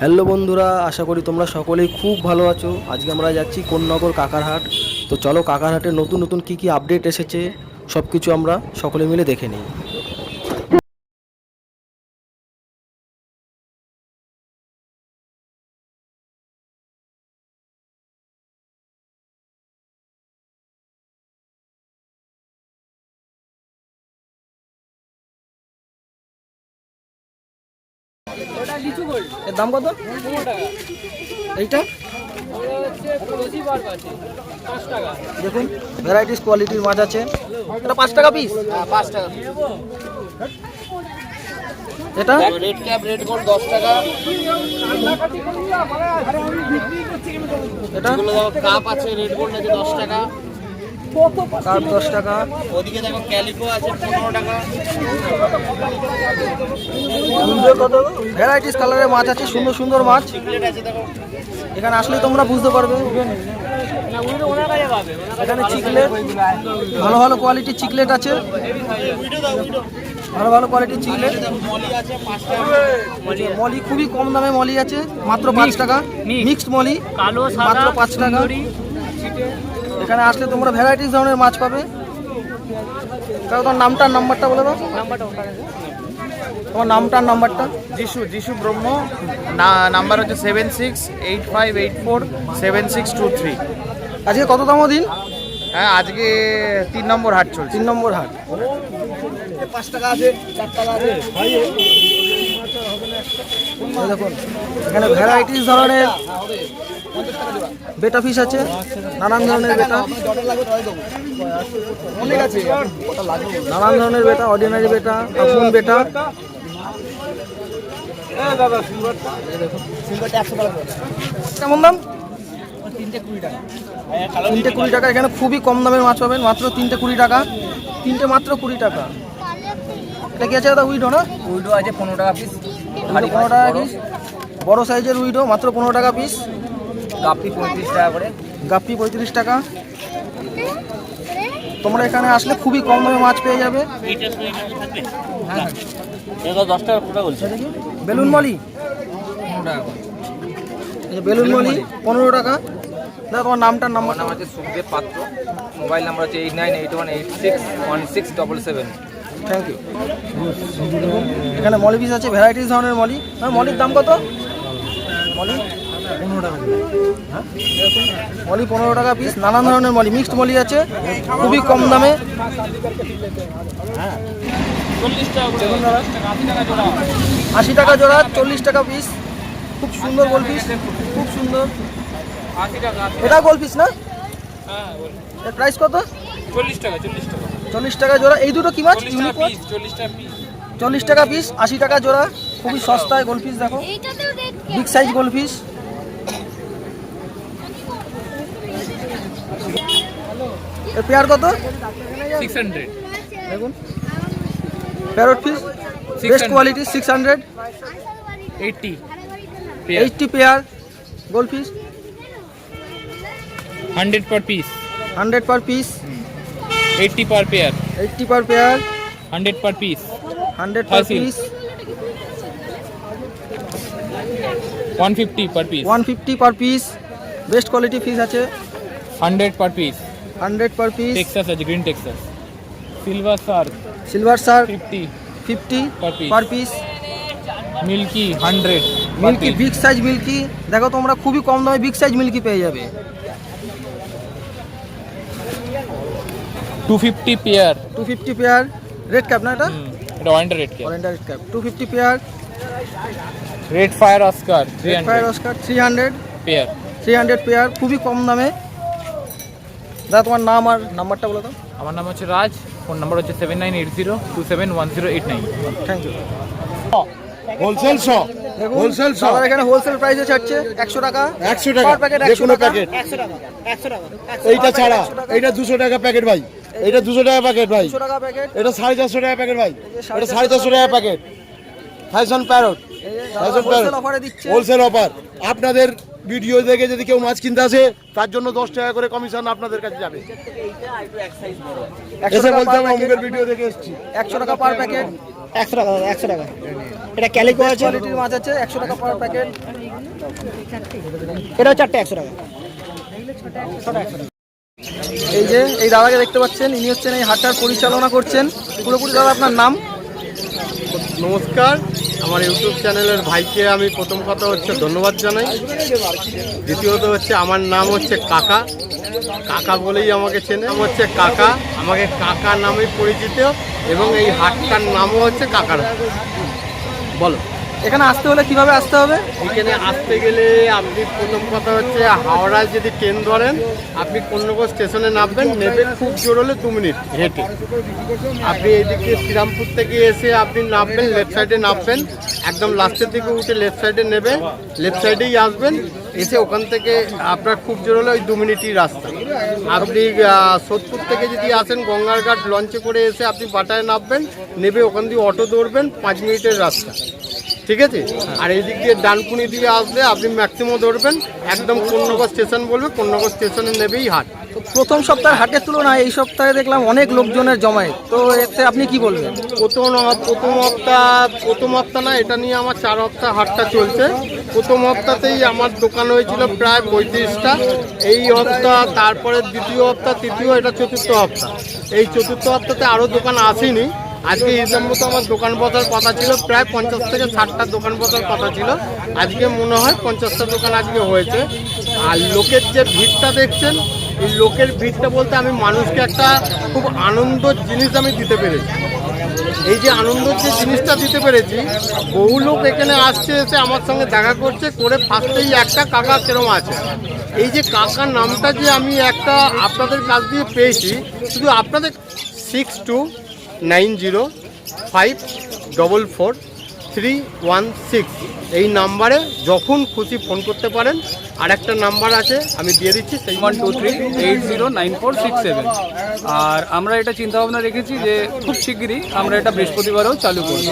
Hello বন্ধুরা, আশা করি তোমরা সকলেই খুব ভালো আছো। আজকে আমরা যাচ্ছি কোন্নগর কাকারহাট। তো চলো কাকারহাটে নতুন নতুন কি কি আপডেট এসেছে সব কিছু আমরা সকলে মিলে দেখে নিই। এর দাম কত? এইটা? দেখুন ভ্যারাইটিস কোয়ালিটির মাছ আছে। এটা পাঁচ টাকা পিস পাঁচ টাকা। এটা? রেড ক্যাপ রেড গোল্ড দশ টাকা। এটা? কাপ আছে রেড গোল্ড আছে দশ টাকা। কাপ দশ টাকা। ওদিকে দেখো ক্যালিকো আছে পনেরো টাকা। ভ্যারাইটিস কালারের মাছ আছে সুন্দর সুন্দর মাছ। প্লেট আছে দেখো। এখানে আসলেই তোমরা বুঝতে পারবে। এখানে চিকলেট। ভালো ভালো কোয়ালিটির চিকলেট আছে। ভালো ভালো কোয়ালিটির চিকলেট মলি আছে পাঁচ টাকা। মলি খুবই কম দামে মলি আছে মাত্র পাঁচ টাকা। মিক্সড মলি মাত্র পাঁচ টাকা। এখানে আসলে তোমরা ভ্যারাইটিস ধরনের মাছ পাবে। কারণ তোমার নামটা আর নাম্বারটা বলে দাও। তোমার নামটা আর নাম্বারটা। যিশু যিশু ব্রহ্ম না নাম্বার হচ্ছে seven six eight five eight four seven six two three আজকে কততম দিন? হ্যাঁ আজকে তিন নম্বর হাট চলছে। তিন নম্বর হাট। পাঁচ টাকা আছে চার টাকা আছে। দেখুন এখানে ভ্যারাইটিস ধরনের বেটা ফিশ আছে। নানান ধরনের বেটা। নানান ধরনের বেটা অর্ডিনারি বেটা আফুন বেটা। কেমন দাম? তিনটে কুড়ি টাকা। এখানে খুবই কম দামের মাছ পাবেন। মাত্র তিনটে কুড়ি টাকা। তিনটে মাত্র কুড়ি টাকা। এটা কি আছে দাদা উইডো না? উইডো আছে পনেরো টাকা পিস পনেরো টাকা পিস বড় সাইজের উইডো মাত্র পনেরো টাকা পিস কাপি পঁয়ত্রিশ টাকা করে। গাপ্পি পঁয়ত্রিশ টাকা? তোমরা এখানে আসলে খুবই কম দামে মাছ পেয়ে যাবে। দশ টাকা কোটা বলছে দেখি বেলুন মলি বেলুন মলি পনেরো টাকা। দাদা তোমার নামটার নাম্বার? নাম আছে সুখদেব পাত্র। মোবাইল নাম্বার হচ্ছে eight nine eight one eight six one six double seven. Thank you এখানে মলি পিস আছে ভ্যারাইটিস ধরনের মলি। মলির দাম কত? মলি? পনেরো টাকা মলি পনেরো টাকা পিস নানান ধরনের মলি মিক্সড মলি আছে খুবই কম দামে। আশি টাকা জোড়া চল্লিশ টাকা পিস খুব সুন্দর গোল পিস খুব সুন্দর। এটা গোল পিস না? এর প্রাইস কত? চল্লিশ টাকা চল্লিশ টাকা চল্লিশ টাকা জোড়া। এই দুটো কি মাছ? ইউনিক মাছ চল্লিশ টাকা পিস চল্লিশ টাকা পিস আশি টাকা জোড়া খুবই সস্তায় গোল পিস দেখো। বিগ সাইজ গোল পিস পেয়ার কত? Six hundred. দেখুন। Parrot fish best quality six hundred. Eighty eighty pair. Goldfish hundred per piece. Hundred per piece. Eighty per pair. Eighty per pair. Hundred per piece. Hundred per piece. One fifty per piece. One fifty per piece. Best quality fish আছে। Hundred per piece. Hundred per piece Texas আছে green Texas silver shark silver shark fifty fifty Per piece. Per piece milky hundred milky big size milky দেখো তোমরা খুবই কম দামে big size milky পেয়ে যাবে। Two fifty pair two fifty pair red cap না এটা? এটা ওয়ান্ডার রেড কে ওয়ারেন্টার red cap two fifty pair red fire oscar red fire oscar three hundred pair three hundred pair খুবই কম দামে। দাদা তোমার নাম আর নাম্বারটা বলো তো। আমার নাম হচ্ছে রাজ ফোন নাম্বার হচ্ছে seven nine eight zero two seven one zero eight nine thank you wholesale শ দেখুন হোলসেল শ দাদার এখানে হোলসেল প্রাইসে ছাড়ছে একশো টাকা। একশো টাকা Per packet যে 100 কোনো টাকা। প্যাকেট এইটা ছাড়া এইটা দুশো টাকা প্যাকেট ভাই। এটা দুশো টাকা প্যাকেট ভাই। দুশো টাকা প্যাকেট এটা সাড়ে চারশো টাকা প্যাকেট ভাই। এটা সাড়ে চারশো টাকা packet fashion parrot fashion wholesale parrot অফারে দিচ্ছে। হোলসেল অফার আপনাদের ভিডিও দেখে যদি কেউ মাছ কিনতে আসে তার জন্য দশ টাকা করে কমিশন আপনাদের কাছে যাবে। এসে বলতে হবে অমুকের ভিডিও দেখে এসেছি। একশো টাকা পার প্যাকেট একশো টাকা একশো টাকা। এটা ক্যালিকো আছে কোয়ালিটির মাছ আছে একশো টাকা পার প্যাকেট এটাও চারটে একশো টাকা। এই যে এই দাদাকে দেখতে পাচ্ছেন ইনি হচ্ছেন এই হাটটার পরিচালনা করছেন। পুরোপুরি দাদা আপনার নাম? নমস্কার। আমার ইউটিউব চ্যানেলের ভাইকে আমি প্রথম কথা হচ্ছে ধন্যবাদ জানাই। দ্বিতীয়ত হচ্ছে আমার নাম হচ্ছে কাকা। কাকা বলেই আমাকে চেনে। হচ্ছে কাকা। আমাকে কাকা নামে পরিচিত এবং এই হাটটার নামও হচ্ছে কাকার। বলো। এখানে আসতে হলে কীভাবে আসতে হবে? এখানে আসতে গেলে আপনি প্রথম কথা হচ্ছে হাওড়ায় যদি ট্রেন ধরেন, আপনি কন্যগর স্টেশনে নামবেন নেবে খুব জোর হলে দু মিনিট হেঁটে। আপনি এইদিকে শ্রীরামপুর থেকে এসে আপনি নামবেন লেফট সাইডে নামবেন, একদম লাস্টের দিকে উঠে লেফট সাইডে নেবেন লেফট সাইডেই আসবেন, এসে ওখান থেকে আপনার খুব জোর হলে ওই দু মিনিটই রাস্তা। আপনি সোদপুর থেকে যদি আসেন, গঙ্গার ঘাট লঞ্চে করে এসে আপনি বাটায় নামবেন নেবে ওখান দিয়ে অটো ধরবেন, পাঁচ মিনিটের রাস্তা। ঠিক আছে? আর এই দিক দিয়ে ডানকুনি দিয়ে আসলে আপনি ম্যাক্সিমাম ধরবেন একদম কন্যগর স্টেশন বলবে কন্যগর স্টেশনে নেবেই হাট। তো প্রথম সপ্তাহের হাটের তুলনায় এই সপ্তাহে দেখলাম অনেক লোকজনের জমায়েত। তো এতে আপনি কি বলবেন? প্রথম প্রথম হপ্তাহ প্রথম হপ্তাহ না এটা নিয়ে আমার চার হপ্তাহ হাটটা চলছে। প্রথম হপ্তাহতেই আমার দোকান হয়েছিল প্রায় পঁয়ত্রিশটা। এই হপ্তাহ তারপরে দ্বিতীয় হপ্তাহ তৃতীয় এটা চতুর্থ হপ্তাহ এই চতুর্থ হপ্তাহতে আরও দোকান আসেনি। আজকে হিসাব মতো আমার দোকান বসার কথা ছিল, প্রায় পঞ্চাশ থেকে ষাটটা দোকান বসার কথা ছিল। আজকে মনে হয় পঞ্চাশটা দোকান আজকে হয়েছে। আর লোকের যে ভিড়টা দেখছেন, এই লোকের ভিড়টা বলতে আমি মানুষকে একটা খুব আনন্দ জিনিস আমি দিতে পেরেছি। এই যে আনন্দের যে জিনিসটা দিতে পেরেছি, বহু লোক এখানে আসছে, এসে আমার সঙ্গে দেখা করছে, করে ফার্স্টেই একটা কাকা কেরম আছে। এই যে কাকার নামটা যে আমি একটা আপনাদের কাছ দিয়ে পেয়েছি, শুধু আপনাদের six two nine zero five double four three one six. এই নাম্বারে যখন খুশি ফোন করতে পারেন আর একটা নাম্বার আছে আমি দিয়ে দিচ্ছি সেই one two three eight zero nine four six seven আর আমরা এটা চিন্তা ভাবনা রেখেছি যে খুব শিগগিরই আমরা এটা বৃহস্পতিবারও চালু করব।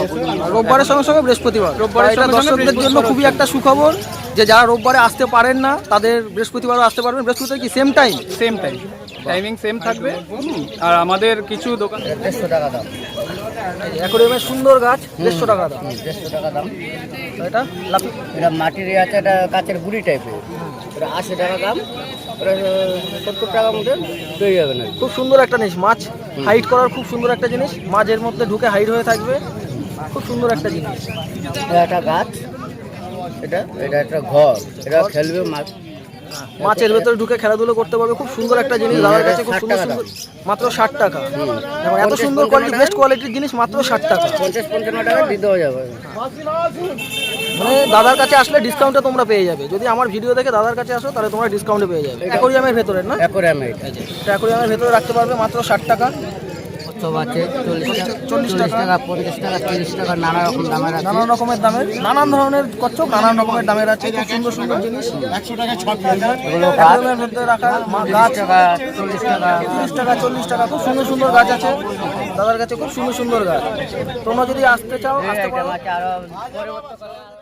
রোববারের সঙ্গে সঙ্গে বৃহস্পতিবার। এটা সঙ্গে দর্শকদের জন্য খুবই একটা সুখবর যে যারা রোববারে আসতে পারেন না তাদের বৃহস্পতিবারও আসতে পারবেন। বৃহস্পতিবার কি same time same time timing same থাকবে? আর আমাদের কিছু দোকান দেড়শো টাকা দাম। অ্যাকোরিয়ামের সুন্দর গাছ দেড়শো টাকা দাম। দেড়শো টাকা দাম। এটা এটা মাটির ইয়ে আছে এটা কাঁচের গুড়ি টাইপের এটা আশি টাকা দাম। সত্তর টাকার মধ্যে পেয়ে যাবেন না খুব সুন্দর একটা জিনিস মাছ। হাইট করার খুব সুন্দর একটা জিনিস। মাঝের মধ্যে ঢুকে হাইট হয়ে থাকবে। খুব সুন্দর একটা জিনিস। এটা একটা গাছ। এটা এটা একটা ঘর। এটা খেলবে মাছ মাছের ভেতরে ঢুকে খেলাধুলো করতে পারবে। খুব সুন্দর একটা জিনিস দাদার কাছে খুব সুন্দর সুন্দর মাত্র ষাট টাকা। দেখুন, এত সুন্দর কোয়ালিটি বেস্ট কোয়ালিটির জিনিস মাত্র ষাট টাকা। পঞ্চাশ পঞ্চান্ন টাকা দিতে হয়ে যাবে। মানে দাদার কাছে আসলে ডিসকাউন্টে তোমরা পেয়ে যাবে। যদি আমার ভিডিও দেখে দাদার কাছে আসো তাহলে তোমরা ডিসকাউন্টে পেয়ে যাবে। অ্যাকোরিয়ামের ভেতরে না? অ্যাকোরিয়ামে এটা। অ্যাকোরিয়ামের ভেতরে রাখতে পারবে মাত্র ষাট টাকা। সব আছে চল্লিশ টাকা পঞ্চাশ টাকা তিরিশ টাকা নানা রকম দামের আছে। নানান রকমের দামের নানান ধরনের কচ্ছপ নানান রকমের দামের আছে খুব সুন্দর সুন্দর জিনিস। একশো টাকা ছ এগুলো রাখা গাছ টাকা চল্লিশ টাকা তিরিশ টাকা চল্লিশ টাকা খুব সুন্দর সুন্দর গাছ আছে। দাদার কাছে খুব সুন্দর সুন্দর গাছ। তোমরা যদি আসতে চাও আসতে পারো। আরও